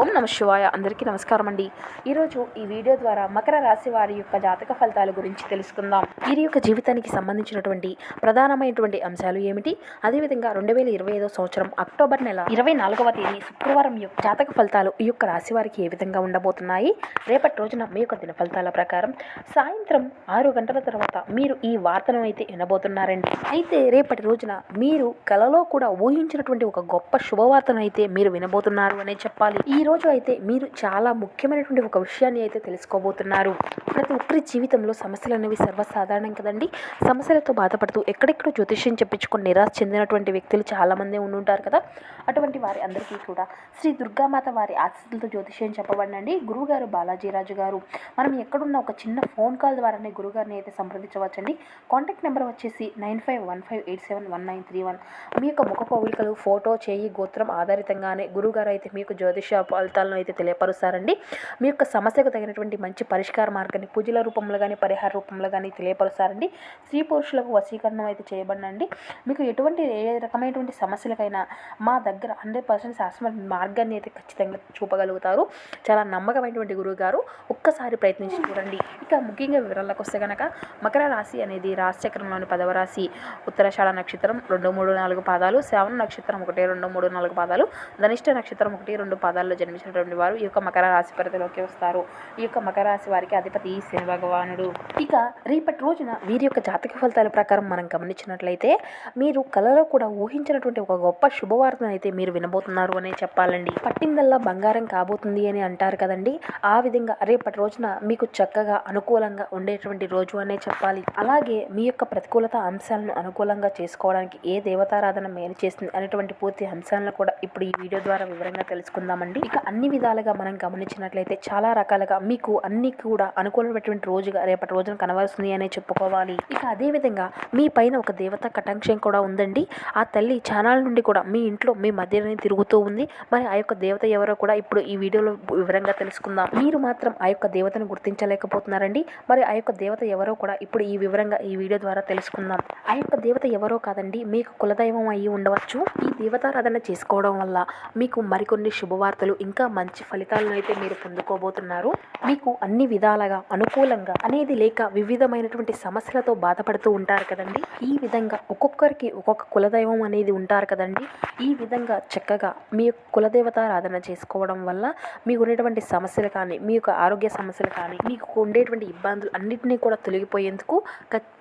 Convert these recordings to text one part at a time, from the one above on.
ఓం నమ శివాయ. అందరికీ నమస్కారం అండి. ఈరోజు ఈ వీడియో ద్వారా మకర రాశి వారి యొక్క జాతక ఫలితాల గురించి తెలుసుకుందాం. వీరి యొక్క జీవితానికి సంబంధించినటువంటి ప్రధానమైనటువంటి అంశాలు ఏమిటి? అదేవిధంగా రెండు వేల ఇరవై ఐదో సంవత్సరం అక్టోబర్ నెల ఇరవై నాలుగవ తేదీ శుక్రవారం యొక్క జాతక ఫలితాలు ఈ యొక్క రాశి వారికి ఏ విధంగా ఉండబోతున్నాయి? రేపటి రోజున మీ యొక్క దిన ఫలితాల ప్రకారం సాయంత్రం ఆరు గంటల తర్వాత మీరు ఈ వార్తను అయితే వినబోతున్నారండి. అయితే రేపటి రోజున మీరు కలలో కూడా ఊహించినటువంటి ఒక గొప్ప శుభవార్తను అయితే మీరు వినబోతున్నారు అనే చెప్పాలి. ఈ ఈరోజు అయితే మీరు చాలా ముఖ్యమైనటువంటి ఒక విషయాన్ని అయితే తెలుసుకోబోతున్నారు. ప్రతి ఒక్కరి జీవితంలో సమస్యలు అనేవి సర్వసాధారణం కదండి. సమస్యలతో బాధపడుతూ ఎక్కడెక్కడో జ్యోతిష్యం చెప్పించుకొని నిరాశ చెందినటువంటి వ్యక్తులు చాలామంది ఉండుంటారు కదా. అటువంటి వారి అందరికీ కూడా శ్రీ దుర్గామాత వారి ఆశీస్సులతో జ్యోతిష్యం చెప్పబడినండి. గురువుగారు బాలాజీరాజు గారు. మనం ఎక్కడున్న ఒక చిన్న ఫోన్ కాల్ ద్వారానే గురుగారిని అయితే సంప్రదించవచ్చండి. కాంటాక్ట్ నెంబర్ వచ్చేసి nine five one five eight seven one nine three one. మీ యొక్క ముఖ కోవికలు ఫోటో చేయి గోత్రం ఆధారితంగానే గురువుగారు అయితే మీకు జ్యోతిష ఫలితాలను అయితే తెలియపరుస్తారండి. మీ యొక్క సమస్యకు తగినటువంటి మంచి పరిష్కార మార్గాన్ని పూజల రూపంలో కానీ పరిహార రూపంలో కానీ తెలియపరుస్తారండి. స్త్రీ పురుషులకు వశీకరణం అయితే చేయబడినండి. మీకు ఎటువంటి ఏ రకమైనటువంటి సమస్యలకైనా మా దగ్గర హండ్రెడ్ పర్సెంట్ శాస్త్రమైన మార్గాన్ని అయితే ఖచ్చితంగా చూపగలుగుతారు. చాలా నమ్మకమైనటువంటి గురువు గారు ఒక్కసారి ప్రయత్నించి చూడండి. ఇక ముఖ్యంగా వివరాలకు వస్తే కనుక మకర రాశి అనేది రాశి చక్రంలోని పదవ రాశి. ఉత్తరశాల నక్షత్రం రెండు మూడు నాలుగు పాదాలు శ్రావణ నక్షత్రం ఒకటి రెండు మూడు నాలుగు పాదాలు ధనిష్ట నక్షత్రం ఒకటి రెండు పాదాల్లో జన్మించినటువంటి వారు ఈ యొక్క మకర రాశి పరిధిలోకి వస్తారు. ఈ యొక్క మకర రాశి వారికి అధిపతి శని భగవానుడు. ఇక రేపటి రోజున వీరి యొక్క జాతక ఫలితాల ప్రకారం మనం గమనించినట్లయితే మీరు కలలో కూడా ఊహించినటువంటి ఒక గొప్ప శుభవార్తను అయితే మీరు వినబోతున్నారు అనే చెప్పాలండి. పట్టిందల్లా బంగారం కాబోతుంది అని అంటారు కదండి. ఆ విధంగా రేపటి రోజున మీకు చక్కగా అనుకూలంగా ఉండేటువంటి రోజు అనే చెప్పాలి. అలాగే మీ యొక్క ప్రతికూలత అంశాలను అనుకూలంగా చేసుకోవడానికి ఏ దేవతారాధన మేలు చేస్తుంది అనేటువంటి పూర్తి అంశాలను కూడా ఇప్పుడు ఈ వీడియో ద్వారా వివరంగా తెలుసుకుందామండి. ఇక అన్ని విధాలుగా మనం గమనించినట్లయితే చాలా రకాలుగా మీకు అన్ని కూడా అనుకూలమైనటువంటి రోజుగా రేపటి రోజున కనవలసింది అనే చెప్పుకోవాలి. ఇక అదేవిధంగా మీ పైన ఒక దేవత కటాంక్షం కూడా ఉందండి. ఆ తల్లి ఛానల్ నుండి కూడా మీ ఇంట్లో మీ మధ్యలోనే తిరుగుతూ ఉంది. మరి ఆ యొక్క దేవత ఎవరో కూడా ఇప్పుడు ఈ వీడియోలో వివరంగా తెలుసుకుందాం. మీరు మాత్రం ఆ యొక్క దేవతను గుర్తించలేకపోతున్నారండి. మరి ఆ యొక్క దేవత ఎవరో కూడా ఇప్పుడు ఈ వివరంగా ఈ వీడియో ద్వారా తెలుసుకుందాం. ఆ యొక్క దేవత ఎవరో కాదండి మీకు కులదైవం అయ్యి ఉండవచ్చు. ఈ దేవతారాధన చేసుకోవడం వల్ల మీకు మరికొన్ని శుభవార్తలు ఇంకా మంచి ఫలితాలను అయితే మీరు పొందుకోబోతున్నారు. మీకు అన్ని విధాలుగా అనుకూలంగా అనేది లేక వివిధమైనటువంటి సమస్యలతో బాధపడుతూ ఉంటారు కదండి. ఈ విధంగా ఒక్కొక్కరికి ఒక్కొక్క కులదైవం అనేది ఉంటారు కదండి. ఈ విధంగా చక్కగా మీ యొక్క కులదేవతారాధన చేసుకోవడం వల్ల మీకు ఉండేటువంటి సమస్యలు కానీ మీ యొక్క ఆరోగ్య సమస్యలు కానీ మీకు ఉండేటువంటి ఇబ్బందులు అన్నింటినీ కూడా తొలగిపోయేందుకు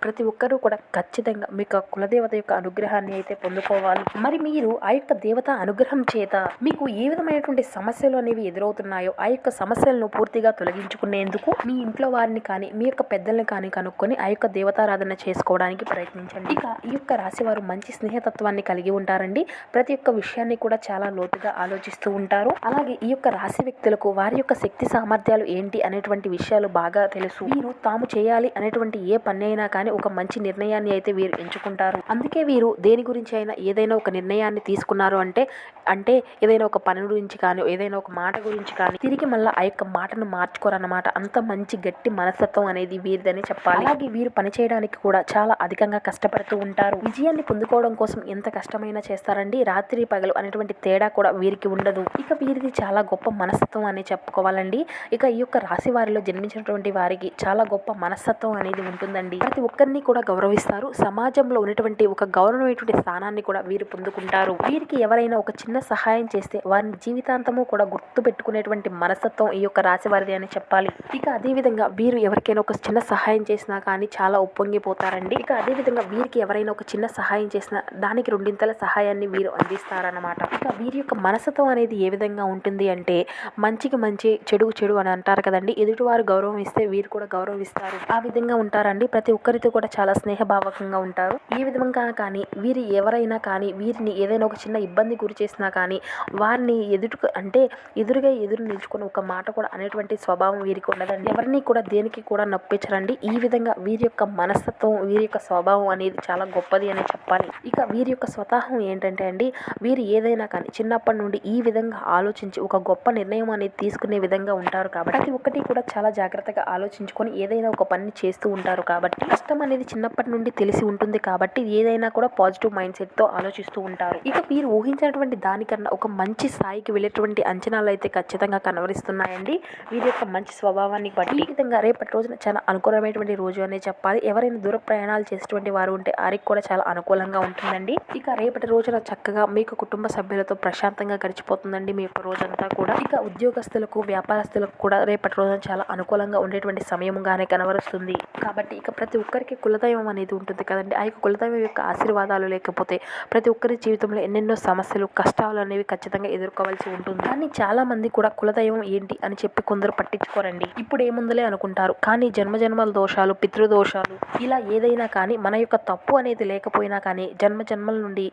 ప్రతి ఒక్కరూ కూడా ఖచ్చితంగా మీ యొక్క కులదేవత యొక్క అనుగ్రహాన్ని అయితే పొందుకోవాలి. మరి మీరు ఆ యొక్క దేవత అనుగ్రహం చేత మీకు ఏ విధమైనటువంటి సమస్య సమస్యలు అనేవి ఎదురవుతున్నాయో ఆ యొక్క సమస్యలను పూర్తిగా తొలగించుకునేందుకు మీ ఇంట్లో వారిని కానీ మీ యొక్క పెద్దల్ని కానీ కనుక్కొని ఆ యొక్క దేవతారాధన చేసుకోవడానికి ప్రయత్నించండి. ఇక ఈ యొక్క రాశి వారు మంచి స్నేహతత్వాన్ని కలిగి ఉంటారండి. ప్రతి ఒక్క విషయాన్ని కూడా చాలా లోతుగా ఆలోచిస్తూ ఉంటారు. అలాగే ఈ యొక్క రాశి వ్యక్తులకు వారి యొక్క శక్తి సామర్థ్యాలు ఏంటి అనేటువంటి విషయాలు బాగా తెలుసు. వీరు తాము చేయాలి అనేటువంటి ఏ పని అయినా కానీ ఒక మంచి నిర్ణయాన్ని అయితే వీరు ఎంచుకుంటారు. అందుకే వీరు దేని గురించి అయినా ఏదైనా ఒక నిర్ణయాన్ని తీసుకున్నారు అంటే అంటే ఏదైనా ఒక పని గురించి కానీ ఏదైనా ఒక మాట గురించి కానీ తిరిగి మళ్ళీ ఆ యొక్క మాటను మార్చుకోరన్నమాట. అంత మంచి గట్టి మనస్తత్వం అనేది వీరిదని చెప్పాలి. అలాగే వీరు పని చేయడానికి కూడా చాలా అధికంగా కష్టపడుతూ ఉంటారు. విజయాన్ని పొందుకోవడం కోసం ఎంత కష్టమైనా చేస్తారండి. రాత్రి పగలు అనేటువంటి తేడా కూడా వీరికి ఉండదు. ఇక వీరిది చాలా గొప్ప మనస్తత్వం అని చెప్పుకోవాలండి. ఇక ఈ యొక్క రాశి వారిలో జన్మించినటువంటి వారికి చాలా గొప్ప మనస్తత్వం అనేది ఉంటుందండి. ప్రతి ఒక్కరిని కూడా గౌరవిస్తారు. సమాజంలో ఉన్నటువంటి ఒక గౌరవమైనటువంటి స్థానాన్ని కూడా వీరు పొందుకుంటారు. వీరికి ఎవరైనా ఒక చిన్న సహాయం చేస్తే వారిని జీవితాంతము కూడా గుర్తు పెట్టుకునేటువంటి మనస్తత్వం ఈ యొక్క రాశి వారిది అని చెప్పాలి. ఇక అదే విధంగా వీరు ఎవరికైనా ఒక చిన్న సహాయం చేసినా కానీ చాలా ఉప్పొంగిపోతారండి. ఇక అదే విధంగా వీరికి ఎవరైనా ఒక చిన్న సహాయం చేసినా దానికి రెండింతల సహాయాన్ని వీరు అందిస్తారన్నమాట. ఇక వీరి యొక్క మనస్తత్వం అనేది ఏ విధంగా ఉంటుంది అంటే మంచికి మంచి చెడుకు చెడు అని అంటారు కదండి. ఎదుటివారు గౌరవం ఇస్తే వీరు కూడా గౌరవిస్తారు. ఆ విధంగా ఉంటారండి. ప్రతి ఒక్కరితో కూడా చాలా స్నేహభావకంగా ఉంటారు. ఈ విధంగా కానీ వీరు ఎవరైనా కానీ వీరిని ఏదైనా ఒక చిన్న ఇబ్బంది గురి చేసినా కానీ వారిని ఎదుటి అంటే ఎదురుగా ఎదురు నిల్చుకొని ఒక మాట కూడా అనేటువంటి స్వభావం వీరికి ఉండదండి ఎవరిని కూడా దేనికి కూడా నొప్పించరండి. ఈ విధంగా వీరి యొక్క మనస్తత్వం వీరి యొక్క స్వభావం అనేది చాలా గొప్పది అనే చెప్పాలి. ఇక వీరి యొక్క స్వతహం ఏంటంటే అండి వీరు ఏదైనా కానీ చిన్నప్పటి నుండి ఈ విధంగా ఆలోచించి ఒక గొప్ప నిర్ణయం అనేది తీసుకునే విధంగా ఉంటారు కాబట్టి ప్రతి ఒక్కటి కూడా చాలా జాగ్రత్తగా ఆలోచించుకొని ఏదైనా ఒక పని చేస్తూ ఉంటారు కాబట్టి కష్టం అనేది చిన్నప్పటి నుండి తెలిసి ఉంటుంది కాబట్టి ఏదైనా కూడా పాజిటివ్ మైండ్ సెట్తో ఆలోచిస్తూ ఉంటారు. ఇక వీరు ఊహించినటువంటి దానికన్నా ఒక మంచి స్థాయికి వెళ్ళేటువంటి అంచనాలు అయితే ఖచ్చితంగా కనబరిస్తున్నాయండి. వీరి యొక్క మంచి స్వభావాన్ని బట్టి ఈ విధంగా రేపటి రోజున చాలా అనుకూలమైనటువంటి రోజు అనే చెప్పాలి. ఎవరైనా దూర ప్రయాణాలు చేసేటువంటి వారు ఉంటే వారికి కూడా చాలా అనుకూలంగా ఉంటుందండి. ఇక రేపటి రోజున చక్కగా మీకు కుటుంబ సభ్యులతో ప్రశాంతంగా గడిచిపోతుందండి మీ యొక్క రోజంతా కూడా. ఇక ఉద్యోగస్తులకు వ్యాపారస్తులకు కూడా రేపటి రోజున చాలా అనుకూలంగా ఉండేటువంటి సమయంగానే కనబరుస్తుంది. కాబట్టి ఇక ప్రతి ఒక్కరికి కులదైవం అనేది ఉంటుంది కదండి. ఆ యొక్క కులదైవం యొక్క ఆశీర్వాదాలు లేకపోతే ప్రతి ఒక్కరి జీవితంలో ఎన్నెన్నో సమస్యలు కష్టాలు అనేవి ఖచ్చితంగా ఎదుర్కోవాల్సి ఉంటుంది. కానీ చాలా మంది కూడా కులదైవం ఏంటి అని చెప్పి కొందరు పట్టించుకోరండి. ఇప్పుడు ఏముందలే అనుకుంటారు. కానీ జన్మజన్మల దోషాలు పితృదోషాలు ఇలా ఏదైనా కానీ మన యొక్క తప్పు అనేది లేకపోయినా కానీ జన్మ జన్మల నుండి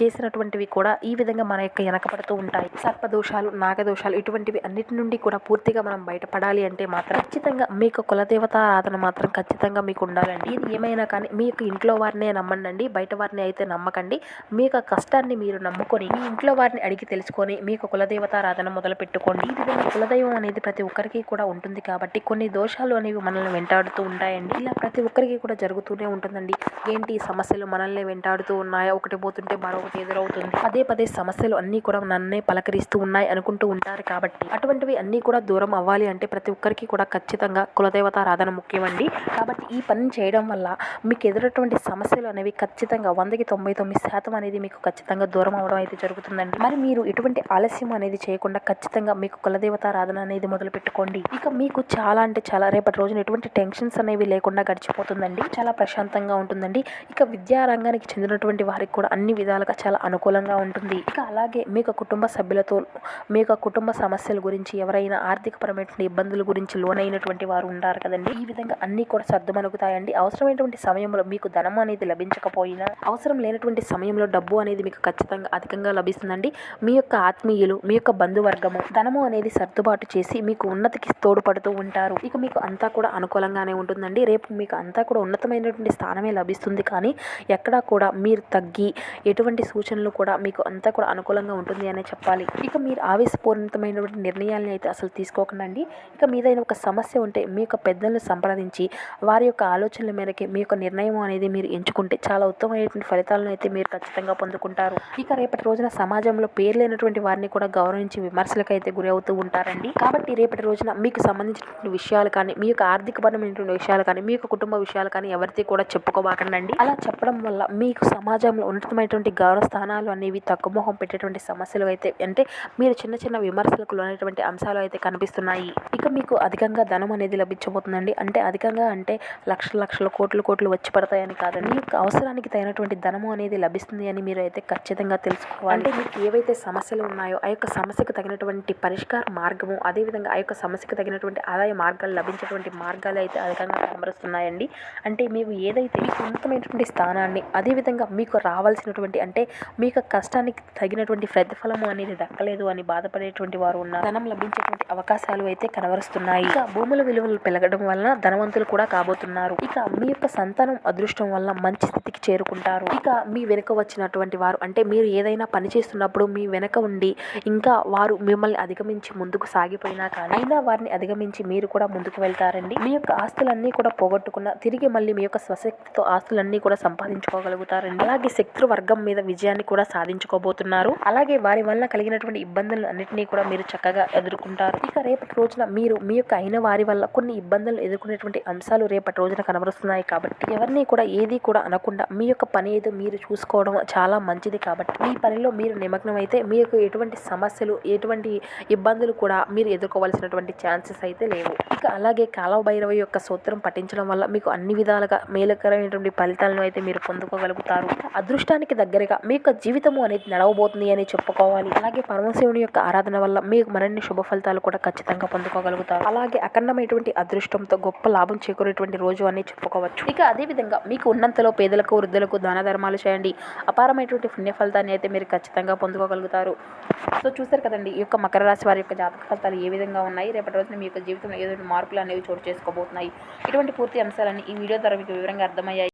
చేసినటువంటివి కూడా ఈ విధంగా మన యొక్క వెనకబడుతూ ఉంటాయి. సర్పదోషాలు నాగదోషాలు ఇటువంటివి అన్నిటి నుండి కూడా పూర్తిగా మనం బయటపడాలి అంటే మాత్రం ఖచ్చితంగా మీకు కులదేవత ఆరాధన మాత్రం ఖచ్చితంగా మీకు ఉండాలండి. ఇది ఏమైనా కానీ మీ యొక్క ఇంట్లో వారినే నమ్మండి బయట వారిని అయితే నమ్మకండి. మీ యొక్క కష్టాన్ని మీరు నమ్ముకొని మీ ఇంట్లో వారిని అడిగి తెలుసుకొని మీ యొక్క కులదేవత ఆరాధన మొదలు పెట్టుకోండి. ఈ విధంగా కులదైవం అనేది ప్రతి ఒక్కరికి కూడా ఉంటుంది కాబట్టి కొన్ని దోషాలు అనేవి మనల్ని వెంటాడుతూ ఉంటాయండి. ఇలా ప్రతి ఒక్కరికి కూడా జరుగుతూనే ఉంటుందండి. ఏంటి ఈ సమస్యలు మనల్ని వెంటాడుతూ ఉన్నాయా? ఒకటి పోతుంటే మరొకటి ఎదురవుతుంది. పదే పదే సమస్యలు అన్నీ కూడా నన్నే పలకరిస్తూ ఉన్నాయి అనుకుంటూ ఉంటారు కాబట్టి అటువంటివి అన్నీ కూడా దూరం అవ్వాలి అంటే ప్రతి ఒక్కరికి కూడా ఖచ్చితంగా కులదేవతారాధన ముఖ్యమండి. కాబట్టి ఈ పని చేయడం వల్ల మీకు ఎదురటువంటి సమస్యలు అనేవి ఖచ్చితంగా వందకి తొంభై తొమ్మిది శాతం అనేది మీకు ఖచ్చితంగా దూరం అవడం అయితే జరుగుతుందండి. మరి మీరు ఎటువంటి ఆలస్యం అనేది చేయకుండా ఖచ్చితంగా మీకు కులదేవత ఆరాధన అనేది మొదలు పెట్టుకోండి ఇక మీకు చాలా అంటే చాలా రేపటి రోజున ఎటువంటి టెన్షన్స్ అనేవి లేకుండా గడిచిపోతుందండి. చాలా ప్రశాంతంగా ఉంటుందండి. ఇక విద్యారంగానికి చెందినటువంటి వారికి కూడా అన్ని విధాలుగా చాలా అనుకూలంగా ఉంటుంది. ఇక అలాగే మీ కుటుంబ సభ్యులతో మీ కుటుంబ సమస్యల గురించి ఎవరైనా ఆర్థికపరమైనటువంటి ఇబ్బందుల గురించి లోనైనటువంటి వారు ఉంటారు కదండి. ఈ విధంగా అన్ని కూడా సర్దుమణుగుతాయండి అవసరమైనటువంటి సమయంలో మీకు ధనం అనేది లభించకపోయినా అవసరం లేనటువంటి సమయంలో డబ్బు అనేది మీకు ఖచ్చితంగా అధికంగా లభిస్తుందండి. మీ యొక్క ఆత్మీయులు మీ యొక్క బంధువర్గము. ధనము అనేది సర్దుబాటు చేసి మీకు ఉన్నతికి తోడ్పడుతూ ఉంటారు. ఇక మీకు అంతా కూడా అనుకూలంగానే ఉంటుందండి. రేపు మీకు అంతా కూడా ఉన్నతమైనటువంటి స్థానమే లభిస్తుంది. కానీ ఎక్కడా కూడా మీరు తగ్గి ఎటువంటి సూచనలు కూడా మీకు అంతా కూడా అనుకూలంగా ఉంటుంది అనే చెప్పాలి. ఇక మీరు ఆవేశపూరితమైనటువంటి నిర్ణయాలను అయితే అసలు తీసుకోకండి ఇక మీదైన ఒక సమస్య ఉంటే మీ యొక్క పెద్దలను సంప్రదించి వారి యొక్క ఆలోచనల మేరకే మీ యొక్క నిర్ణయం అనేది మీరు ఎంచుకుంటే చాలా ఉత్తమమైనటువంటి ఫలితాలను అయితే మీరు ఖచ్చితంగా పొందుకుంటారు. ఇక రేపటి రోజున సమాజంలో పేరు లేనటువంటి వారిని కూడా నుంచి విమర్శలకు అయితే గురి అవుతూ ఉంటారండి. కాబట్టి రేపటి రోజున మీకు సంబంధించినటువంటి విషయాలు కానీ మీ యొక్క ఆర్థికపరమైనటువంటి విషయాలు కానీ మీ యొక్క కుటుంబ విషయాలు కానీ ఎవరితో కూడా చెప్పుకోబాకండి అలా చెప్పడం వల్ల మీకు సమాజంలో ఉన్నతమైనటువంటి గౌరవ స్థానాలు అనేవి తగ్గుముఖం పెట్టేటువంటి సమస్యలు అయితే అంటే మీరు చిన్న చిన్న విమర్శలకు లోనేటువంటి అంశాలు అయితే కనిపిస్తున్నాయి. ఇక మీకు అధికంగా ధనం అనేది లభించబోతుందండి. అంటే అధికంగా అంటే లక్షల లక్షల కోట్లు కోట్లు వచ్చి పడతాయని కాదండి. మీ యొక్క అవసరానికి తగినటువంటి ధనము అనేది లభిస్తుంది అని మీరు అయితే ఖచ్చితంగా తెలుసుకోవాలి. అంటే మీకు ఏవైతే సమస్యలు ఉన్నాయో ఆ యొక్క సమస్యకు తగినటువంటి పరిష్కార మార్గము అదేవిధంగా ఆ యొక్క సమస్యకు తగినటువంటి ఆదాయ మార్గాలు లభించేటువంటి మార్గాలు అయితే అధికంగా కనబరుస్తున్నాయండి. అంటే మీకు ఏదైతే మీకు ఉన్నతమైనటువంటి స్థానాన్ని అదేవిధంగా మీకు రావాల్సినటువంటి అంటే మీ యొక్క కష్టానికి తగినటువంటి ప్రతిఫలము అనేది దక్కలేదు అని బాధపడేటువంటి వారు ఉన్నారు. ధనం లభించేటువంటి అవకాశాలు అయితే కనబరుస్తున్నాయి. ఇక భూముల విలువలు పెరగడం వలన ధనవంతులు కూడా కాబోతున్నారు. ఇక మీ యొక్క సంతానం అదృష్టం వల్ల మంచి స్థితికి చేరుకుంటారు. ఇక మీ వెనుక వచ్చినటువంటి వారు అంటే మీరు ఏదైనా పని చేస్తున్నప్పుడు మీ వెనక ఉండి ఇంకా వారు మిమ్మల్ని అధిగమించి ముందుకు సాగిపోయినా కానీ అయినా వారిని అధిగమించి మీరు కూడా ముందుకు వెళ్తారండి. మీ యొక్క ఆస్తులన్నీ కూడా పోగొట్టుకున్న తిరిగి మళ్ళీ మీ యొక్క స్వశక్తితో ఆస్తులన్నీ కూడా సంపాదించుకోగలుగుతారండి. అలాగే శత్రు వర్గం మీద విజయాన్ని కూడా సాధించుకోబోతున్నారు. అలాగే వారి వల్ల కలిగినటువంటి ఇబ్బందులు అన్నింటినీ కూడా మీరు చక్కగా ఎదుర్కొంటారు. ఇక రేపటి రోజున మీరు మీ యొక్క అయిన వారి వల్ల కొన్ని ఇబ్బందులు ఎదుర్కొనేటువంటి అంశాలు రేపటి రోజున కనబరుస్తున్నాయి కాబట్టి ఎవరిని కూడా ఏది కూడా అనకుండా మీ యొక్క పని ఏదో మీరు చూసుకోవడం చాలా మంచిది కాబట్టి మీ పనిలో మీరు నిమగ్నం అయితే మీకు ఎటువంటి సమస్య సమస్యలు ఎటువంటి ఇబ్బందులు కూడా మీరు ఎదుర్కోవాల్సినటువంటి ఛాన్సెస్ అయితే లేవు. ఇక అలాగే కాలభైరవ యొక్క సూత్రం పఠించడం వల్ల మీకు అన్ని విధాలుగా మేలుకరమైనటువంటి ఫలితాలను అయితే మీరు పొందుకోగలుగుతారు. అదృష్టానికి దగ్గరగా మీ యొక్క జీవితము అనేది నడవబోతుంది అని చెప్పుకోవాలి. అలాగే పరమశివుని యొక్క ఆరాధన వల్ల మీకు మరిన్ని శుభ ఫలితాలు కూడా ఖచ్చితంగా పొందుకోగలుగుతారు. అలాగే అఖండమైనటువంటి అదృష్టంతో గొప్ప లాభం చేకూరేటువంటి రోజు అని చెప్పుకోవచ్చు. ఇక అదే విధంగా మీకు ఉన్నంతలో పేదలకు వృద్ధులకు దాన ధర్మాలు చేయండి. అపారమైనటువంటి పుణ్య ఫలితాన్ని అయితే మీరు ఖచ్చితంగా పొందుకోగలుగుతారు. సో చూసారు కదండి. ఈ యొక్క మకర రాశి వారి యొక్క జాతక ఫలితాలు ఏ విధంగా ఉన్నాయి? రేపటి రోజున మీ యొక్క జీవితంలో ఏదైనా మార్పులు అనేవి చోటు చేసుకోబోతున్నాయి. ఇటువంటి పూర్తి అంశాలన్నీ ఈ వీడియో ద్వారా మీకు వివరంగా అర్థమయ్యాయి.